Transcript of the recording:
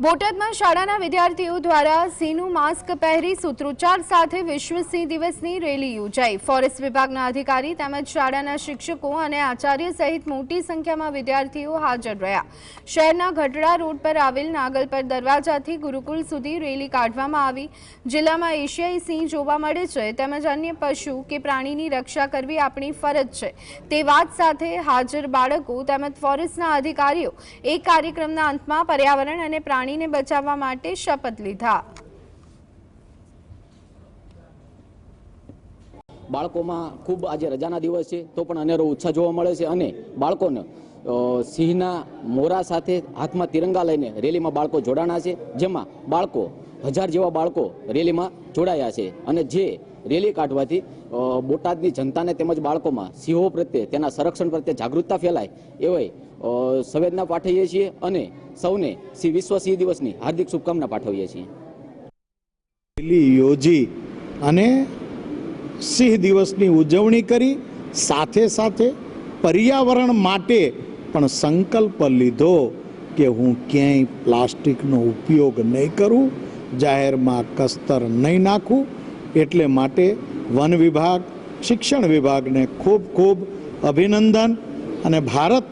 બોટાદમાં શાળાના વિદ્યાર્થીઓ દ્વારા સિંહનું માસ્ક પહેરી સૂત્રોચ્ચાર સાથે વિશ્વ સિંહ દિવસની રેલી યોજાઈ. ફોરેસ્ટ વિભાગના અધિકારી તેમજ શાળાના શિક્ષકો અને આચાર્ય સહિત મોટી સંખ્યામાં વિદ્યાર્થીઓ હાજર રહ્યા. શહેરના ગઢડા રોડ પર આવેલ નાગલપર દરવાજાથી ગુરુકુલ સુધી રેલી કાઢવામાં આવી. જિલ્લામાં એશિયાઈ સિંહ જોવા મળે છે તેમજ અન્ય પશુ કે પ્રાણીની રક્ષા કરવી આપણી ફરજ છે. તે વાત સાથે હાજર બાળકો તેમજ ફોરેસ્ટના અધિકારીઓ એક કાર્યક્રમના અંતમાં પર્યાવરણ અને પ્રાણીને બચાવવા માટે શપથ લીધા. બાળકોમાં ખૂબ આજે રજાના દિવસ છે, તો પણ અનેરો ઉત્સાહ જોવા મળે છે અને બાળકોને સિંહના મોરા સાથે હાથમાં તિરંગા લઈને રેલીમાં બાળકો જોડાણા છે, જેમાં બાળકો, હજાર જેવા બાળકો રેલીમાં જોડાયા છે અને જે રેલી કાઢવાથી બોટાદની જનતાને તેમજ બાળકોમાં સિંહો પ્રત્યે, તેના સંરક્ષણ પ્રત્યે જાગૃતતા ફેલાય એવી સંવેદના પાઠવીએ છીએ અને સૌને શ્રી વિશ્વ સિંહ દિવસની હાર્દિક શુભકામના પાઠવીએ છીએ. યોજી અને સિંહ દિવસની ઉજવણી કરી, સાથે સાથે પર્યાવરણ માટે પણ સંકલ્પ લીધો કે હું ક્યાંય પ્લાસ્ટિકનો ઉપયોગ નહીં કરું, જાહેરમાં કસ્તર નહીં નાખું. એટલે માટે વન વિભાગ, શિક્ષણ વિભાગને ખૂબ ખૂબ અભિનંદન અને ભારત